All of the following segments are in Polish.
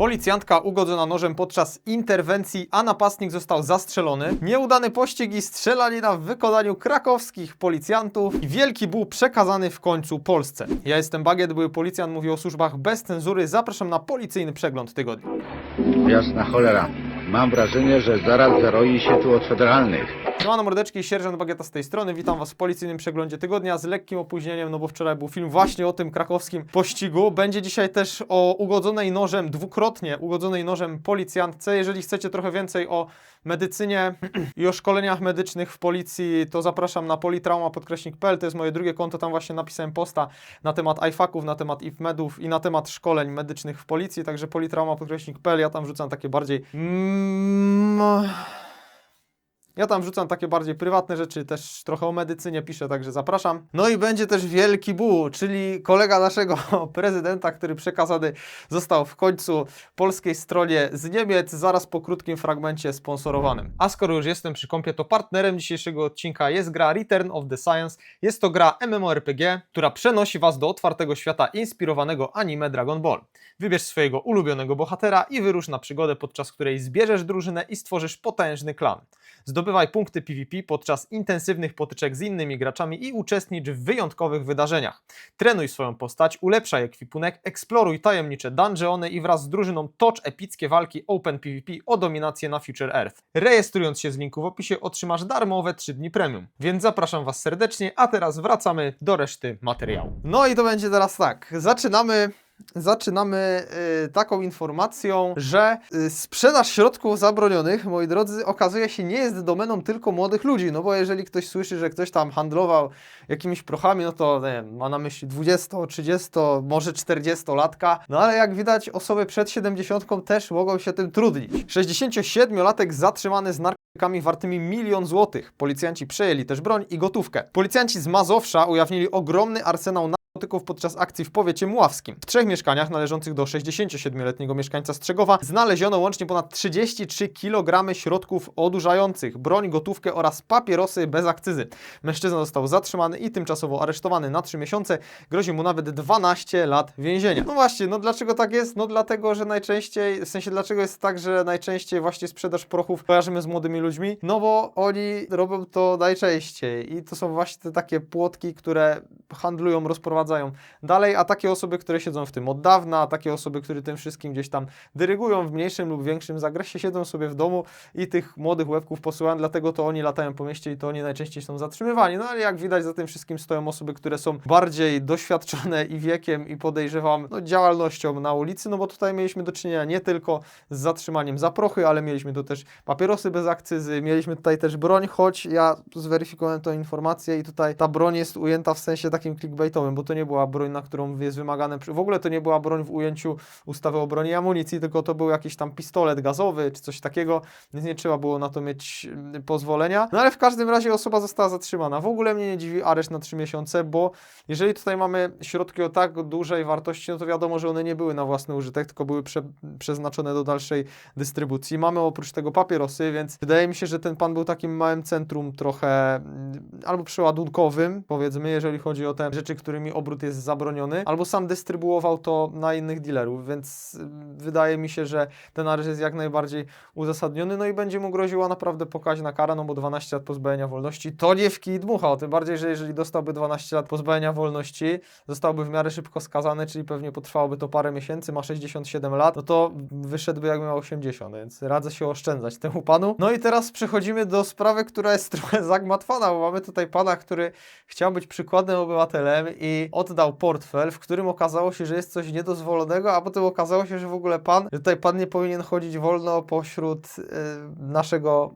Policjantka ugodzona nożem podczas interwencji, a napastnik został zastrzelony. Nieudany pościg i strzelanina w wykonaniu krakowskich policjantów. Wielki był przekazany w końcu Polsce. Ja jestem Bagiet, były policjant, mówi o służbach bez cenzury. Zapraszam na policyjny przegląd tygodnia. Jasna cholera. Mam wrażenie, że zaraz zaroi się tu od federalnych. Siemano mordeczki, sierżant Bagieta z tej strony. Witam Was w policyjnym przeglądzie tygodnia z lekkim opóźnieniem, no bo wczoraj był film właśnie o tym krakowskim pościgu. Będzie dzisiaj też o ugodzonej nożem, dwukrotnie ugodzonej nożem policjantce. Jeżeli chcecie trochę więcej o medycynie i o szkoleniach medycznych w policji, to zapraszam na politrauma.pl. To jest moje drugie konto, tam właśnie napisałem posta na temat IFAK-ów, na temat IFMED-ów i na temat szkoleń medycznych w policji, także politrauma.pl. Ja tam wrzucam takie bardziej... Mm, ja tam wrzucam takie bardziej prywatne rzeczy, też trochę o medycynie piszę, także zapraszam. No i będzie też Wielki Bu, czyli kolega naszego prezydenta, który przekazany został w końcu polskiej stronie z Niemiec, zaraz po krótkim fragmencie sponsorowanym. A skoro już jestem przy kąpie, to partnerem dzisiejszego odcinka jest gra Return of the Science. Jest to gra MMORPG, która przenosi Was do otwartego świata inspirowanego anime Dragon Ball. Wybierz swojego ulubionego bohatera i wyrusz na przygodę, podczas której zbierzesz drużynę i stworzysz potężny klan. Zdobywaj punkty PvP podczas intensywnych potyczek z innymi graczami i uczestnicz w wyjątkowych wydarzeniach. Trenuj swoją postać, ulepszaj ekwipunek, eksploruj tajemnicze dungeony i wraz z drużyną tocz epickie walki Open PvP o dominację na Future Earth. Rejestrując się z linku w opisie otrzymasz darmowe 3 dni premium. Więc zapraszam Was serdecznie, a teraz wracamy do reszty materiału. No i to będzie teraz tak. Zaczynamy zaczynamy y, taką informacją, że y, sprzedaż środków zabronionych, moi drodzy, okazuje się nie jest domeną tylko młodych ludzi, no bo jeżeli ktoś słyszy, że ktoś tam handlował jakimiś prochami, no to nie wiem, ma na myśli 20, 30, może 40-latka, no ale jak widać osoby przed 70 też mogą się tym trudnić. 67-latek zatrzymany z narkotykami wartymi milion złotych. Policjanci przejęli też broń i gotówkę. Policjanci z Mazowsza ujawnili ogromny arsenał narkotyków podczas akcji w powiecie mławskim. W trzech mieszkaniach należących do 67-letniego mieszkańca Strzegowa znaleziono łącznie ponad 33 kg środków odurzających, broń, gotówkę oraz papierosy bez akcyzy. Mężczyzna został zatrzymany i tymczasowo aresztowany na 3 miesiące. Grozi mu nawet 12 lat więzienia. No właśnie, no dlaczego tak jest? No dlatego, że najczęściej, w sensie dlaczego jest tak, że najczęściej właśnie sprzedaż prochów kojarzymy z młodymi ludźmi? No bo oni robią to najczęściej i to są właśnie te takie płotki, które handlują, rozprowadzają dalej, a takie osoby, które siedzą w tym od dawna, a takie osoby, które tym wszystkim gdzieś tam dyrygują w mniejszym lub większym zakresie, siedzą sobie w domu i tych młodych łebków posyłają, dlatego to oni latają po mieście i to oni najczęściej są zatrzymywani. No ale jak widać za tym wszystkim stoją osoby, które są bardziej doświadczone i wiekiem i podejrzewam no, działalnością na ulicy, no bo tutaj mieliśmy do czynienia nie tylko z zatrzymaniem za prochy, ale mieliśmy tu też papierosy bez akcyzy, mieliśmy tutaj też broń, choć ja zweryfikowałem tę informację i tutaj ta broń jest ujęta w sensie takim clickbaitowym, bo to nie była broń, na którą jest wymagane, w ogóle to nie była broń w ujęciu ustawy o broni i amunicji, tylko to był jakiś tam pistolet gazowy czy coś takiego, więc nie trzeba było na to mieć mm, pozwolenia. No ale w każdym razie osoba została zatrzymana. W ogóle mnie nie dziwi areszt na 3 miesiące, bo jeżeli tutaj mamy środki o tak dużej wartości, no to wiadomo, że one nie były na własny użytek, tylko były prze, przeznaczone do dalszej dystrybucji. Mamy oprócz tego papierosy, więc wydaje mi się, że ten pan był takim małym centrum trochę mm, albo przeładunkowym, powiedzmy, jeżeli chodzi o te rzeczy, którymi obrót jest zabroniony, albo sam dystrybuował to na innych dealerów, więc y, wydaje mi się, że ten areszt jest jak najbardziej uzasadniony, no i będzie mu groziła naprawdę pokaźna kara, no bo 12 lat pozbawienia wolności to nie w kij dmucha, tym bardziej, że jeżeli dostałby 12 lat pozbawienia wolności, zostałby w miarę szybko skazany, czyli pewnie potrwałoby to parę miesięcy, ma 67 lat, no to wyszedłby jakby miał 80, więc radzę się oszczędzać temu panu. No i teraz przechodzimy do sprawy, która jest trochę zagmatwana, bo mamy tutaj pana, który chciał być przykładnym obywatelem i oddał portfel, w którym okazało się, że jest coś niedozwolonego, a potem okazało się, że w ogóle pan, że tutaj pan nie powinien chodzić wolno pośród y, naszego.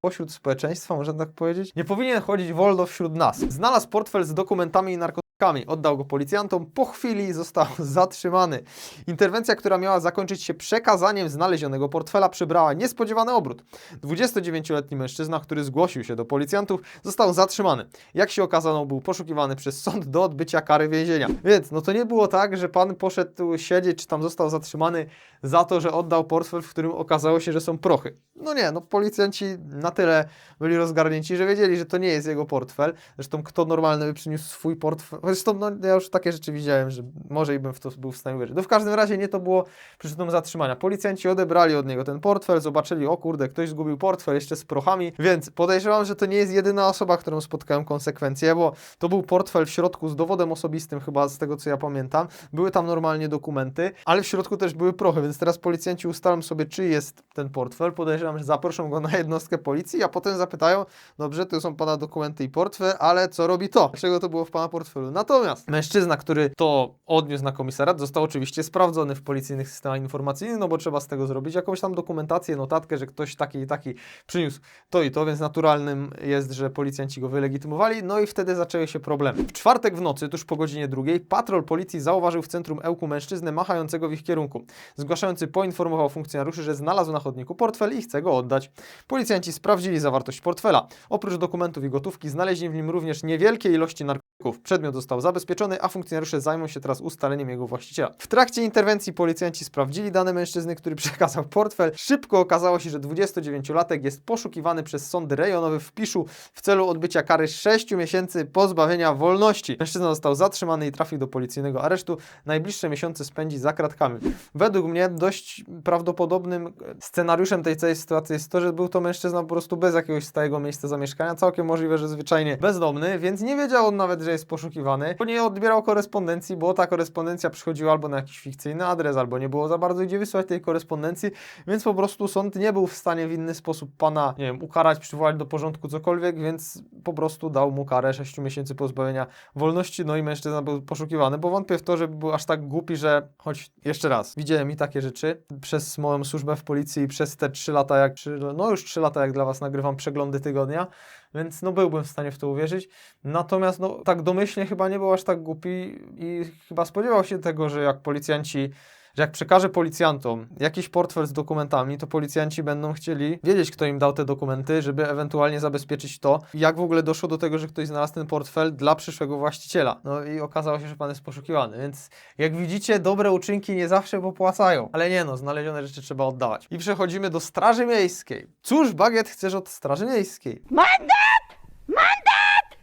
Pośród społeczeństwa, można tak powiedzieć? Nie powinien chodzić wolno wśród nas. Znalazł portfel z dokumentami i narkotykami Kami oddał go policjantom, po chwili został zatrzymany. Interwencja, która miała zakończyć się przekazaniem znalezionego portfela, przybrała niespodziewany obrót. 29-letni mężczyzna, który zgłosił się do policjantów, został zatrzymany. Jak się okazało, był poszukiwany przez sąd do odbycia kary więzienia. Więc no to nie było tak, że pan poszedł siedzieć, czy tam został zatrzymany za to, że oddał portfel, w którym okazało się, że są prochy. No nie, no policjanci na tyle byli rozgarnięci, że wiedzieli, że to nie jest jego portfel. Zresztą kto normalny by przyniósł swój portfel. Zresztą no, ja już takie rzeczy widziałem, że może i bym w to był w stanie uwierzyć. No w każdym razie nie to było przyczyną zatrzymania. Policjanci odebrali od niego ten portfel, zobaczyli, o kurde, ktoś zgubił portfel jeszcze z prochami, więc podejrzewam, że to nie jest jedyna osoba, którą spotkałem konsekwencje, bo to był portfel w środku z dowodem osobistym, chyba z tego co ja pamiętam. Były tam normalnie dokumenty, ale w środku też były prochy, więc teraz policjanci ustalą sobie, czy jest ten portfel. Podejrzewam, że zaproszą go na jednostkę policji, a potem zapytają, dobrze, to są pana dokumenty i portfel, ale co robi to? Dlaczego to było w pana portfelu? Natomiast mężczyzna, który to odniósł na komisariat, został oczywiście sprawdzony w policyjnych systemach informacyjnych, no bo trzeba z tego zrobić jakąś tam dokumentację, notatkę, że ktoś taki i taki przyniósł to i to, więc naturalnym jest, że policjanci go wylegitymowali, no i wtedy zaczęły się problemy. W czwartek w nocy, tuż po godzinie drugiej, patrol policji zauważył w centrum Ełku mężczyznę machającego w ich kierunku. Zgłaszający poinformował funkcjonariuszy, że znalazł na chodniku portfel i chce go oddać. Policjanci sprawdzili zawartość portfela. Oprócz dokumentów i gotówki znaleźli w nim również niewielkie ilości narkotyków. Przedmiot został zabezpieczony, a funkcjonariusze zajmą się teraz ustaleniem jego właściciela. W trakcie interwencji policjanci sprawdzili dane mężczyzny, który przekazał portfel. Szybko okazało się, że 29-latek jest poszukiwany przez sąd rejonowy w Piszu w celu odbycia kary 6 miesięcy pozbawienia wolności. Mężczyzna został zatrzymany i trafił do policyjnego aresztu. Najbliższe miesiące spędzi za kratkami. Według mnie dość prawdopodobnym scenariuszem tej całej sytuacji jest to, że był to mężczyzna po prostu bez jakiegoś stałego miejsca zamieszkania. Całkiem możliwe, że zwyczajnie bezdomny, więc nie wiedział on nawet, że jest poszukiwany. Bo nie odbierał korespondencji, bo ta korespondencja przychodziła albo na jakiś fikcyjny adres, albo nie było za bardzo gdzie wysłać tej korespondencji, więc po prostu sąd nie był w stanie w inny sposób pana, nie wiem, ukarać, przywołać do porządku cokolwiek, więc po prostu dał mu karę 6 miesięcy pozbawienia wolności, no i mężczyzna był poszukiwany, bo wątpię w to, że był aż tak głupi, że choć jeszcze raz, widziałem i takie rzeczy przez moją służbę w policji przez te 3 lata, jak, no już 3 lata jak dla Was nagrywam przeglądy tygodnia, więc no byłbym w stanie w to uwierzyć. Natomiast no tak domyślnie chyba nie był aż tak głupi i chyba spodziewał się tego, że jak policjanci że jak przekaże policjantom jakiś portfel z dokumentami, to policjanci będą chcieli wiedzieć, kto im dał te dokumenty, żeby ewentualnie zabezpieczyć to, jak w ogóle doszło do tego, że ktoś znalazł ten portfel dla przyszłego właściciela. No i okazało się, że pan jest poszukiwany, więc jak widzicie, dobre uczynki nie zawsze popłacają. Ale nie no, znalezione rzeczy trzeba oddawać. I przechodzimy do Straży Miejskiej. Cóż, Bagiet, chcesz od Straży Miejskiej?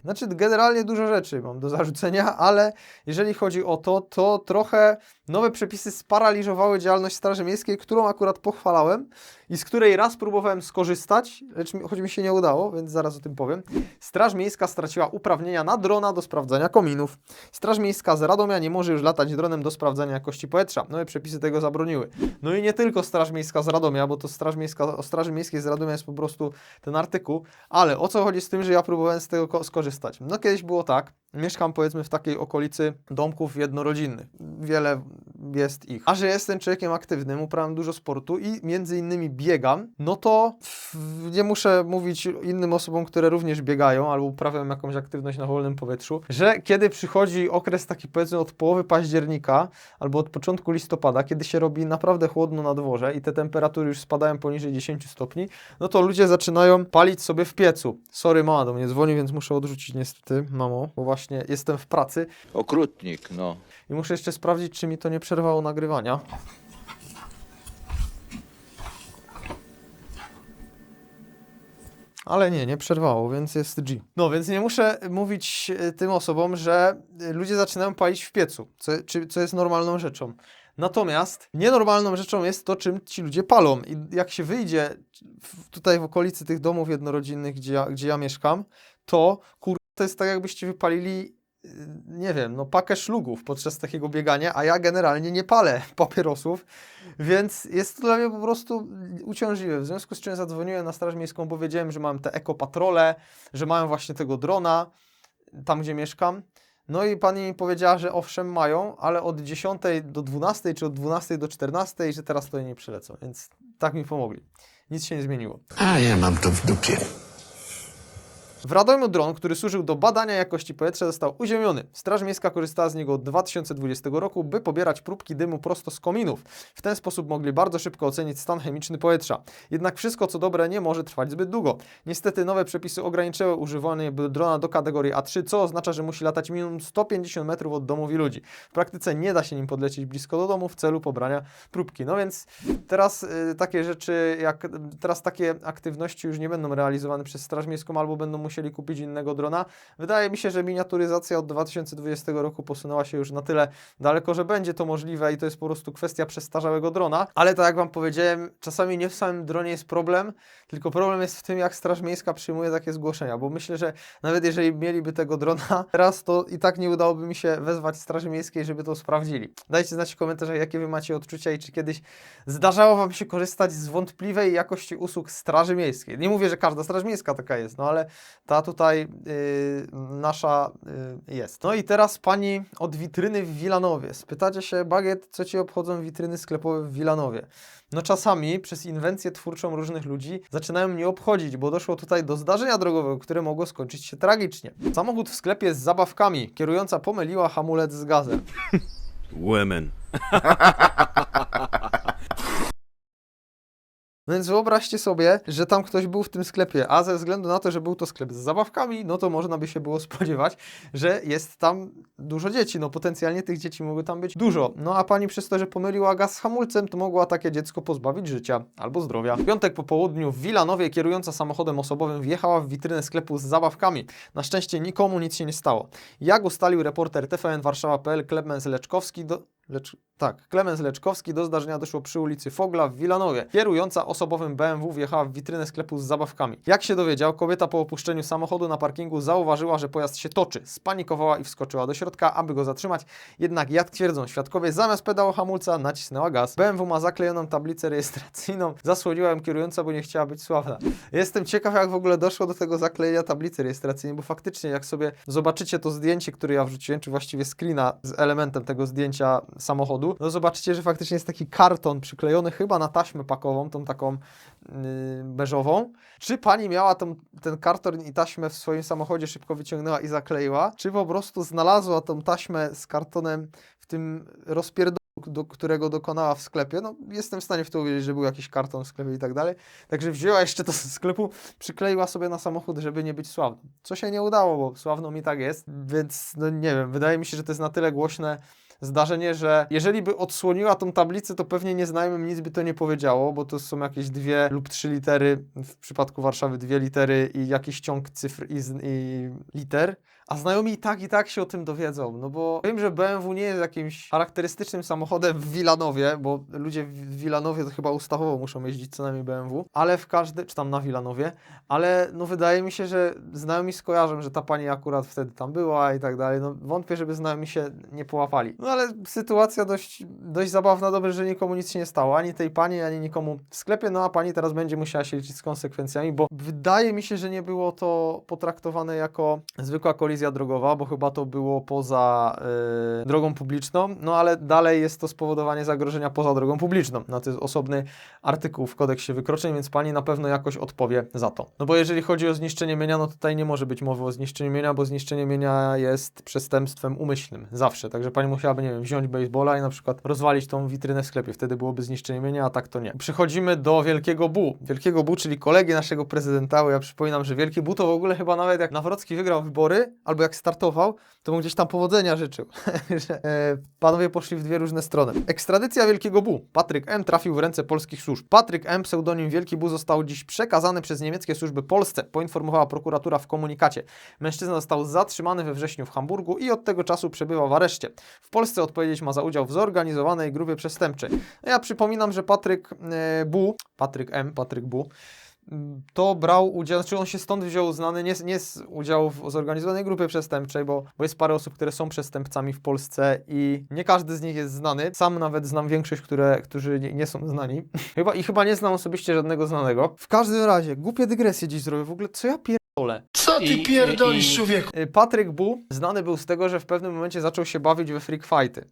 Znaczy, generalnie dużo rzeczy mam do zarzucenia, ale jeżeli chodzi o to, to trochę nowe przepisy sparaliżowały działalność Straży Miejskiej, którą akurat pochwalałem i z której raz próbowałem skorzystać, lecz choć mi się nie udało, więc zaraz o tym powiem. Straż Miejska straciła uprawnienia na drona do sprawdzania kominów. Straż Miejska z Radomia nie może już latać dronem do sprawdzania jakości powietrza. Nowe przepisy tego zabroniły. No i nie tylko Straż Miejska z Radomia, bo to Straż Miejska, o Straży Miejskiej z Radomia jest po prostu ten artykuł, ale o co chodzi z tym, że ja próbowałem z tego ko- skorzystać? No kiedyś było tak, mieszkam powiedzmy w takiej okolicy domków jednorodzinnych. Wiele jest ich. A że jestem człowiekiem aktywnym, uprawiam dużo sportu i między innymi biegam, no to nie muszę mówić innym osobom, które również biegają albo uprawiają jakąś aktywność na wolnym powietrzu, że kiedy przychodzi okres taki powiedzmy od połowy października albo od początku listopada, kiedy się robi naprawdę chłodno na dworze i te temperatury już spadają poniżej 10 stopni, no to ludzie zaczynają palić sobie w piecu. Sorry, mama do mnie dzwoni, więc muszę odrzucić niestety, mamo, bo właśnie jestem w pracy Okrutnik, no. i muszę jeszcze sprawdzić, czy mi to nie przerwało nagrywania. Ale nie, nie przerwało, więc jest G. No, więc nie muszę mówić e, tym osobom, że e, ludzie zaczynają palić w piecu, co, czy, co jest normalną rzeczą. Natomiast nienormalną rzeczą jest to, czym ci ludzie palą. I jak się wyjdzie w, tutaj w okolicy tych domów jednorodzinnych, gdzie ja, gdzie ja mieszkam, to kur... to jest tak, jakbyście wypalili y, nie wiem, no pakę szlugów podczas takiego biegania, a ja generalnie nie palę papierosów, więc jest to dla mnie po prostu uciążliwe. W związku z czym zadzwoniłem na Straż Miejską, bo wiedziałem, że mam te ekopatrole, że mają właśnie tego drona tam, gdzie mieszkam. No i pani mi powiedziała, że owszem mają, ale od 10 do 12 czy od 12 do 14, że teraz to nie przylecą, więc tak mi pomogli. Nic się nie zmieniło. A ja mam to w dupie. W Radomiu dron, który służył do badania jakości powietrza, został uziemiony. Straż Miejska korzystała z niego od 2020 roku, by pobierać próbki dymu prosto z kominów. W ten sposób mogli bardzo szybko ocenić stan chemiczny powietrza. Jednak wszystko, co dobre, nie może trwać zbyt długo. Niestety nowe przepisy ograniczyły używanie drona do kategorii A3, co oznacza, że musi latać minimum 150 metrów od domów i ludzi. W praktyce nie da się nim podlecieć blisko do domu w celu pobrania próbki. No więc teraz y, takie rzeczy, jak teraz takie aktywności już nie będą realizowane przez Straż Miejską albo będą musieli kupić innego drona. Wydaje mi się, że miniaturyzacja od 2020 roku posunęła się już na tyle daleko, że będzie to możliwe i to jest po prostu kwestia przestarzałego drona. Ale tak jak Wam powiedziałem, czasami nie w samym dronie jest problem, tylko problem jest w tym, jak Straż Miejska przyjmuje takie zgłoszenia, bo myślę, że nawet jeżeli mieliby tego drona teraz, to i tak nie udałoby mi się wezwać Straży Miejskiej, żeby to sprawdzili. Dajcie znać w komentarzach, jakie Wy macie odczucia i czy kiedyś zdarzało Wam się korzystać z wątpliwej jakości usług Straży Miejskiej. Nie mówię, że każda Straż Miejska taka jest, no ale ta tutaj yy, nasza yy, jest. No i teraz pani od witryny w Wilanowie. Spytacie się, Bagiet, co Ci obchodzą witryny sklepowe w Wilanowie? No czasami przez inwencję twórczą różnych ludzi zaczynają mnie obchodzić, bo doszło tutaj do zdarzenia drogowego, które mogło skończyć się tragicznie. Samochód w sklepie z zabawkami. Kierująca pomyliła hamulec z gazem. Women. Więc wyobraźcie sobie, że tam ktoś był w tym sklepie, a ze względu na to, że był to sklep z zabawkami, no to można by się było spodziewać, że jest tam dużo dzieci. No potencjalnie tych dzieci mogło tam być dużo. No a pani przez to, że pomyliła gaz z hamulcem, to mogła takie dziecko pozbawić życia albo zdrowia. W piątek po południu w Wilanowie kierująca samochodem osobowym wjechała w witrynę sklepu z zabawkami. Na szczęście nikomu nic się nie stało. Jak ustalił reporter TVN Warszawa.pl Klemens Leczkowski do... Lecz... Tak, Klemens Leczkowski do zdarzenia doszło przy ulicy Fogla w Wilanowie. Kierująca osobowym BMW wjechała w witrynę sklepu z zabawkami. Jak się dowiedział, kobieta po opuszczeniu samochodu na parkingu zauważyła, że pojazd się toczy. Spanikowała i wskoczyła do środka, aby go zatrzymać. Jednak jak twierdzą świadkowie, zamiast pedału hamulca nacisnęła gaz. BMW ma zaklejoną tablicę rejestracyjną. Zasłoniła ją kierująca, bo nie chciała być sławna. Jestem ciekaw, jak w ogóle doszło do tego zaklejenia tablicy rejestracyjnej, bo faktycznie jak sobie zobaczycie to zdjęcie, które ja wrzuciłem, czy właściwie screena z elementem tego zdjęcia samochodu, no zobaczycie, że faktycznie jest taki karton przyklejony chyba na taśmę pakową, tą taką yy, beżową. Czy pani miała tą, ten karton i taśmę w swoim samochodzie, szybko wyciągnęła i zakleiła, czy po prostu znalazła tą taśmę z kartonem w tym rozpierdolu, do którego dokonała w sklepie. No, jestem w stanie w to uwierzyć, że był jakiś karton w sklepie i tak dalej. Także wzięła jeszcze to z sklepu, przykleiła sobie na samochód, żeby nie być sławną. Co się nie udało, bo sławną mi tak jest, więc no nie wiem, wydaje mi się, że to jest na tyle głośne zdarzenie, że jeżeli by odsłoniła tą tablicę, to pewnie nieznajomym nic by to nie powiedziało, bo to są jakieś dwie lub trzy litery, w przypadku Warszawy dwie litery i jakiś ciąg cyfr i, i liter, a znajomi i tak i tak się o tym dowiedzą, no bo wiem, że BMW nie jest jakimś charakterystycznym samochodem w Wilanowie, bo ludzie w Wilanowie to chyba ustawowo muszą jeździć co najmniej BMW, ale w każdym, czy tam na Wilanowie, ale no wydaje mi się, że znajomi skojarzą, że ta pani akurat wtedy tam była i tak dalej, no wątpię, żeby znajomi się nie połapali. No ale sytuacja dość, dość zabawna, dobrze, że nikomu nic się nie stało, ani tej pani, ani nikomu w sklepie, no a pani teraz będzie musiała się liczyć z konsekwencjami, bo wydaje mi się, że nie było to potraktowane jako zwykła kolizja drogowa, bo chyba to było poza y, drogą publiczną, no ale dalej jest to spowodowanie zagrożenia poza drogą publiczną. No to jest osobny artykuł w kodeksie wykroczeń, więc pani na pewno jakoś odpowie za to. No bo jeżeli chodzi o zniszczenie mienia, no tutaj nie może być mowy o zniszczeniu mienia, bo zniszczenie mienia jest przestępstwem umyślnym, zawsze. Także pani musiałaby, nie wiem, wziąć baseballa i na przykład rozwalić tą witrynę w sklepie, wtedy byłoby zniszczenie mienia, a tak to nie. Przechodzimy do Wielkiego Bu. Wielkiego Bu, czyli kolegi naszego prezydenta, bo ja przypominam, że Wielki Bu to w ogóle chyba nawet jak Nawrocki wygrał wybory, albo jak startował, to mu gdzieś tam powodzenia życzył. e, panowie poszli w dwie różne strony. Ekstradycja Wielkiego Bu. Patryk M. trafił w ręce polskich służb. Patryk M. pseudonim Wielki Bu został dziś przekazany przez niemieckie służby Polsce, poinformowała prokuratura w komunikacie. Mężczyzna został zatrzymany we wrześniu w Hamburgu i od tego czasu przebywa w areszcie. W Polsce odpowiedzieć ma za udział w zorganizowanej grupie przestępczej. No Ja przypominam, że Patryk e, Bu, Patryk M., Patryk Bu, to brał udział, znaczy on się stąd wziął znany nie, z- nie z udziału w zorganizowanej grupie przestępczej, bo, bo jest parę osób, które są przestępcami w Polsce i nie każdy z nich jest znany. Sam nawet znam większość, które, którzy nie, nie są znani. chyba, I chyba nie znam osobiście żadnego znanego. W każdym razie, głupie dygresje dziś zrobię. W ogóle, co ja pierdolę? Co ty pierdolisz, człowieku? Y, Patryk Bu znany był z tego, że w pewnym momencie zaczął się bawić we freak fighty.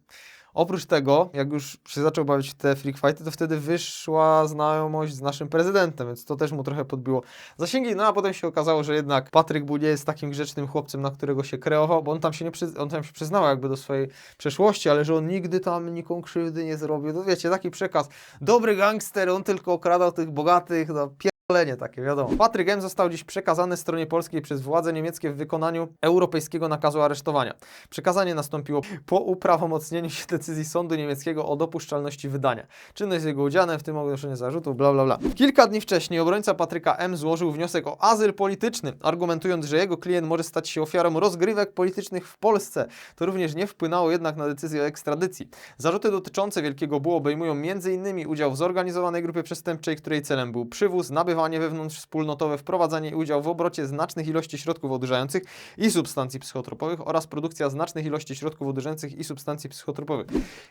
Oprócz tego, jak już się zaczął bawić te freak fighty, to wtedy wyszła znajomość z naszym prezydentem, więc to też mu trochę podbiło zasięgi. No a potem się okazało, że jednak Patryk Budzie jest takim grzecznym chłopcem, na którego się kreował, bo on tam się nie przyz- on tam się przyznał jakby do swojej przeszłości, ale że on nigdy tam nikomu krzywdy nie zrobił. To wiecie, taki przekaz. Dobry gangster, on tylko okradał tych bogatych, no Pierdolenie takie, wiadomo. Patryk M. został dziś przekazany stronie polskiej przez władze niemieckie w wykonaniu europejskiego nakazu aresztowania. Przekazanie nastąpiło po uprawomocnieniu się decyzji sądu niemieckiego o dopuszczalności wydania. Czynność z jego udziałem, w tym ogłoszenie zarzutów, bla bla bla. Kilka dni wcześniej obrońca Patryka M. złożył wniosek o azyl polityczny, argumentując, że jego klient może stać się ofiarą rozgrywek politycznych w Polsce. To również nie wpłynęło jednak na decyzję o ekstradycji. Zarzuty dotyczące Wielkiego Bu obejmują m.in. udział w zorganizowanej grupie przestępczej, której celem był przywóz, nabywanie wewnątrzwspólnotowe, wprowadzanie i udział w obrocie znacznych ilości środków odurzających i substancji psychotropowych oraz produkcja znacznych ilości środków odurzających i substancji psychotropowych.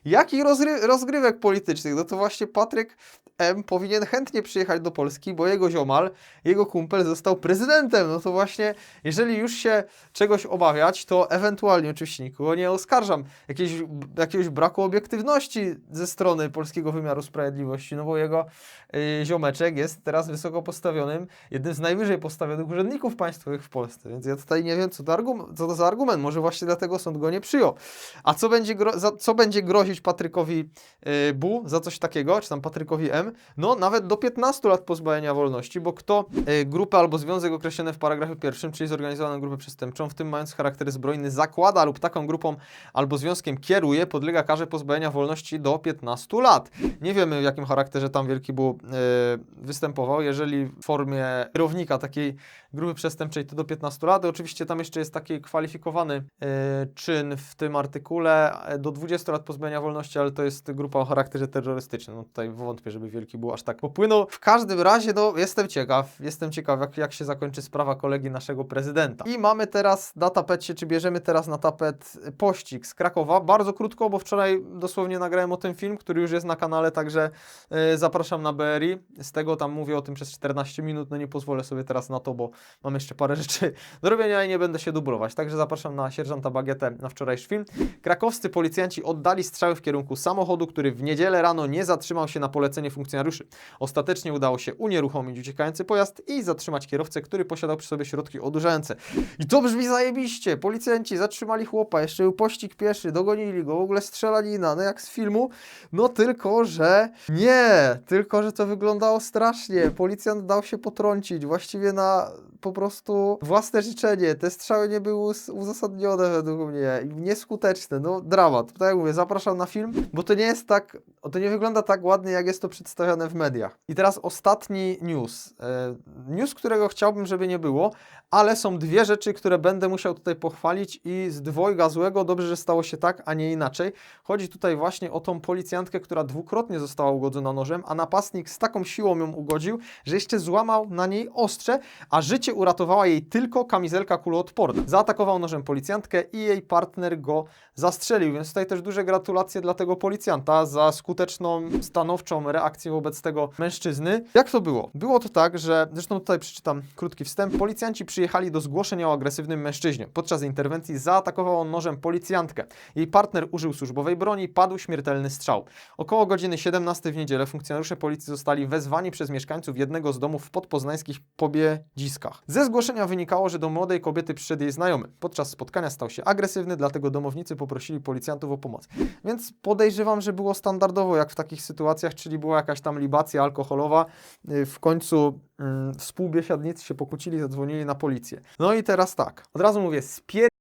Jakich rozgry- rozgrywek politycznych? No to właśnie Patryk M. powinien chętnie przyjechać do Polski, bo jego ziomal, jego kumpel został prezydentem. No to właśnie, jeżeli już się czegoś obawiać, to ewentualnie oczywiście nikogo nie oskarżam jakiegoś, jakiegoś braku obiektywności ze strony polskiego wymiaru sprawiedliwości, no bo jego y, ziomeczek jest teraz wysoko postawionym, jednym z najwyżej postawionych urzędników państwowych w Polsce, więc ja tutaj nie wiem, co to, argum- co to za argument, może właśnie dlatego sąd go nie przyjął. A co będzie, gro- za, co będzie grozić Patrykowi y, Bu za coś takiego, czy tam Patrykowi M? No nawet do 15 lat pozbawienia wolności, bo kto y, grupę albo związek określony w paragrafie pierwszym, czyli zorganizowaną grupę przestępczą, w tym mając charakter zbrojny, zakłada lub taką grupą albo związkiem kieruje, podlega karze pozbawienia wolności do 15 lat. Nie wiemy w jakim charakterze tam Wielki Bu y, występował, jeżeli w formie kierownika takiej grupy przestępczej to do 15 lat. Oczywiście tam jeszcze jest taki kwalifikowany y, czyn w tym artykule e, do 20 lat pozbawienia wolności, ale to jest grupa o charakterze terrorystycznym. No tutaj wątpię, żeby Wielki był aż tak popłynął. W każdym razie, no jestem ciekaw, jestem ciekaw jak, jak się zakończy sprawa kolegi naszego prezydenta. I mamy teraz na tapecie, czy bierzemy teraz na tapet pościg z Krakowa. Bardzo krótko, bo wczoraj dosłownie nagrałem o tym film, który już jest na kanale, także y, zapraszam na BRI. Z tego tam mówię o tym przez 14 minut, no nie pozwolę sobie teraz na to, bo mam jeszcze parę rzeczy do robienia i nie będę się dublować. Także zapraszam na sierżanta Bagietę na wczorajszy film. Krakowscy policjanci oddali strzały w kierunku samochodu, który w niedzielę rano nie zatrzymał się na polecenie funkcjonariuszy. Ostatecznie udało się unieruchomić uciekający pojazd i zatrzymać kierowcę, który posiadał przy sobie środki odurzające. I to brzmi zajebiście. Policjanci zatrzymali chłopa, jeszcze był pościg pieszy, dogonili go, w ogóle strzelanina, no jak z filmu. No tylko, że nie, tylko, że to wyglądało strasznie. Policjant dał się potrącić, właściwie na po prostu własne życzenie. Te strzały nie były uzasadnione według mnie i nieskuteczne. No dramat. Tak jak mówię, zapraszam na film, bo to nie jest tak, to nie wygląda tak ładnie, jak jest to przedstawiane w mediach. I teraz ostatni news. E, news, którego chciałbym, żeby nie było, ale są dwie rzeczy, które będę musiał tutaj pochwalić i z dwojga złego. Dobrze, że stało się tak, a nie inaczej. Chodzi tutaj właśnie o tą policjantkę, która dwukrotnie została ugodzona nożem, a napastnik z taką siłą ją ugodził, że jeszcze złamał na niej ostrze, a życie uratowała jej tylko kamizelka kuloodporna. Zaatakował nożem policjantkę i jej partner go zastrzelił, więc tutaj też duże gratulacje dla tego policjanta za skuteczną, stanowczą reakcję wobec tego mężczyzny. Jak to było? Było to tak, że, zresztą tutaj przeczytam krótki wstęp, policjanci przyjechali do zgłoszenia o agresywnym mężczyźnie. Podczas interwencji zaatakował on nożem policjantkę. Jej partner użył służbowej broni, padł śmiertelny strzał. Około godziny 17 w niedzielę funkcjonariusze policji zostali wezwani przez mieszkańców jednego z domów w podpoznańskich Pobiedziskach. Ze zgłoszenia wynikało, że do młodej kobiety przyszedł jej znajomy. Podczas spotkania stał się agresywny, dlatego domownicy poprosili policjantów o pomoc. Więc podejrzewam, że było standardowo jak w takich sytuacjach, czyli była jakaś tam libacja alkoholowa. Y, W końcu mm, współbiesiadnicy się pokłócili, zadzwonili na policję. No i teraz tak, od razu mówię,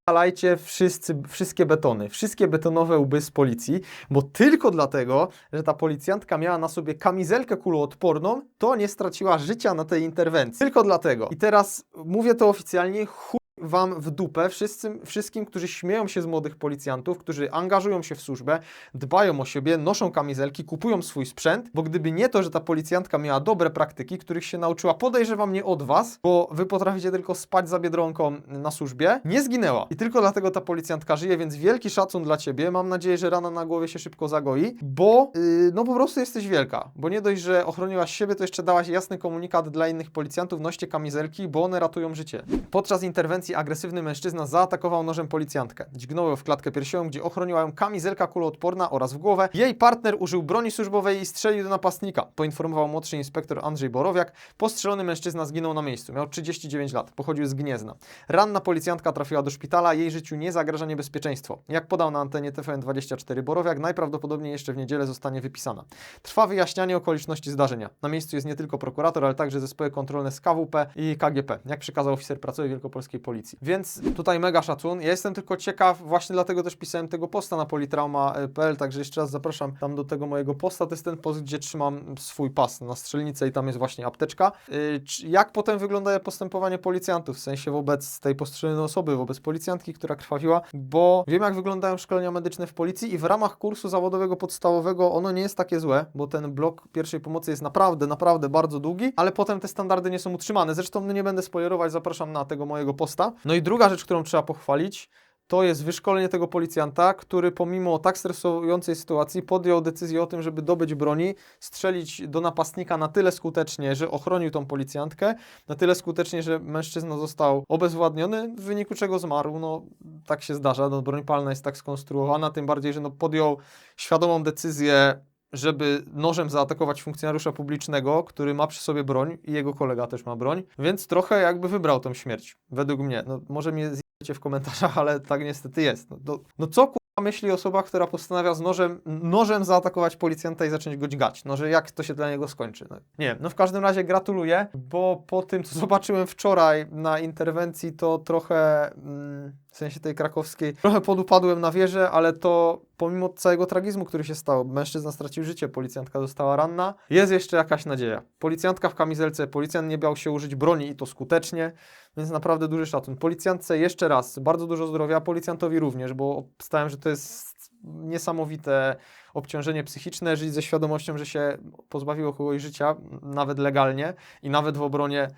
spierdalajcie wszyscy, wszystkie betony, wszystkie betonowe łby z policji, bo tylko dlatego, że ta policjantka miała na sobie kamizelkę kuloodporną, to nie straciła życia na tej interwencji. Tylko dlatego. I teraz mówię to oficjalnie, chuj wam w dupę wszyscy, wszystkim, którzy śmieją się z młodych policjantów, którzy angażują się w służbę, dbają o siebie, noszą kamizelki, kupują swój sprzęt, bo gdyby nie to, że ta policjantka miała dobre praktyki, których się nauczyła, podejrzewam nie od was, bo wy potraficie tylko spać za biedronką na służbie, nie zginęła. I tylko dlatego ta policjantka żyje, więc wielki szacun dla ciebie. Mam nadzieję, że rana na głowie się szybko zagoi, bo yy, no po prostu jesteś wielka. Bo nie dość, że ochroniłaś siebie, to jeszcze dałaś jasny komunikat dla innych policjantów, noście kamizelki, bo one ratują życie. Podczas interwencji agresywny mężczyzna zaatakował nożem policjantkę. Dźgnął w klatkę piersiową, gdzie ochroniła ją kamizelka kuloodporna oraz w głowę. Jej partner użył broni służbowej i strzelił do napastnika, poinformował młodszy inspektor Andrzej Borowiak. Postrzelony mężczyzna zginął na miejscu. Miał 39 lat, pochodził z Gniezna. Ranna policjantka trafiła do szpitala, jej życiu nie zagraża niebezpieczeństwo. Jak podał na antenie TVN24 Borowiak, najprawdopodobniej jeszcze w niedzielę zostanie wypisana. Trwa wyjaśnianie okoliczności zdarzenia. Na miejscu jest nie tylko prokurator, ale także zespoły kontrolne z KWP i KGP, jak przekazał oficer prasowy Wielkopolskiej Policji. Więc tutaj mega szacun. Ja jestem tylko ciekaw, właśnie dlatego też pisałem tego posta na politrauma.pl, także jeszcze raz zapraszam tam do tego mojego posta. To jest ten post, gdzie trzymam swój pas na strzelnicę i tam jest właśnie apteczka. Yy, jak potem wygląda postępowanie policjantów, w sensie wobec tej postrzelonej osoby, wobec policjantki, która krwawiła, bo wiem jak wyglądają szkolenia medyczne w policji i w ramach kursu zawodowego podstawowego ono nie jest takie złe, bo ten blok pierwszej pomocy jest naprawdę, naprawdę bardzo długi, ale potem te standardy nie są utrzymane. Zresztą nie będę spoilerować, zapraszam na tego mojego posta. No i druga rzecz, którą trzeba pochwalić, to jest wyszkolenie tego policjanta, który pomimo tak stresującej sytuacji podjął decyzję o tym, żeby dobyć broni, strzelić do napastnika na tyle skutecznie, że ochronił tą policjantkę, na tyle skutecznie, że mężczyzna został obezwładniony, w wyniku czego zmarł. No, tak się zdarza, no, broń palna jest tak skonstruowana, tym bardziej, że no, podjął świadomą decyzję, żeby nożem zaatakować funkcjonariusza publicznego, który ma przy sobie broń i jego kolega też ma broń, więc trochę jakby wybrał tą śmierć, według mnie. No, może mnie zjecie w komentarzach, ale tak niestety jest. No, to, no co ku... myśli osoba, która postanawia z nożem, nożem zaatakować policjanta i zacząć go dźgać? No, że jak to się dla niego skończy? No, nie. No w każdym razie gratuluję, bo po tym, co zobaczyłem wczoraj na interwencji, to trochę, mm, w sensie tej krakowskiej, trochę podupadłem na wieżę, ale to pomimo całego tragizmu, który się stał, mężczyzna stracił życie, policjantka została ranna, jest jeszcze jakaś nadzieja. Policjantka w kamizelce, policjant nie bał się użyć broni i to skutecznie, więc naprawdę duży szacun. Policjantce jeszcze raz, bardzo dużo zdrowia, policjantowi również, bo stałem, że to jest niesamowite obciążenie psychiczne, żyć ze świadomością, że się pozbawiło kogoś życia, nawet legalnie i nawet w obronie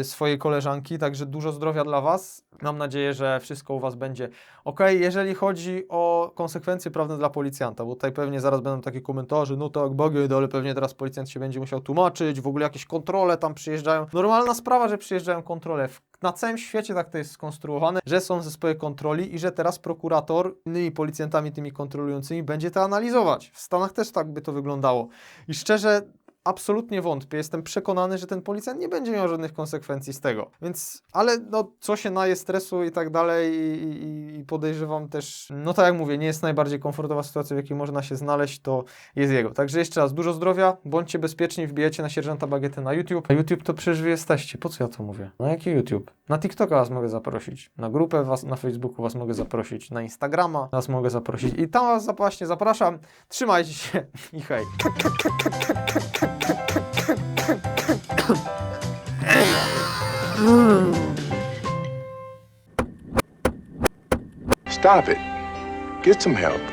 y, swojej koleżanki, także dużo zdrowia dla Was. Mam nadzieję, że wszystko u Was będzie ok. Jeżeli chodzi o konsekwencje prawne dla policjanta, bo tutaj pewnie zaraz będą takie komentarze, no tak, bagiet, ale pewnie teraz policjant się będzie musiał tłumaczyć, w ogóle jakieś kontrole tam przyjeżdżają. Normalna sprawa, że przyjeżdżają kontrole. W- Na całym świecie tak to jest skonstruowane, że są zespoły kontroli i że teraz prokurator innymi policjantami tymi kontrolującymi będzie to analizować. W Stanach też tak by to wyglądało. I szczerze, absolutnie wątpię. Jestem przekonany, że ten policjant nie będzie miał żadnych konsekwencji z tego. Więc, ale no, co się naje stresu i tak dalej i, i, podejrzewam też, no tak jak mówię, nie jest najbardziej komfortowa sytuacja, w jakiej można się znaleźć, to jest jego. Także jeszcze raz, dużo zdrowia, bądźcie bezpieczni, wbijajcie na sierżanta Bagietę na YouTube. A YouTube to przecież wy jesteście, po co ja to mówię? Na jaki YouTube? Na TikToka was mogę zaprosić, na grupę was, na Facebooku was mogę zaprosić, na Instagrama was mogę zaprosić i tam was właśnie zapraszam. Trzymajcie się i hej. Stop it. Get some help.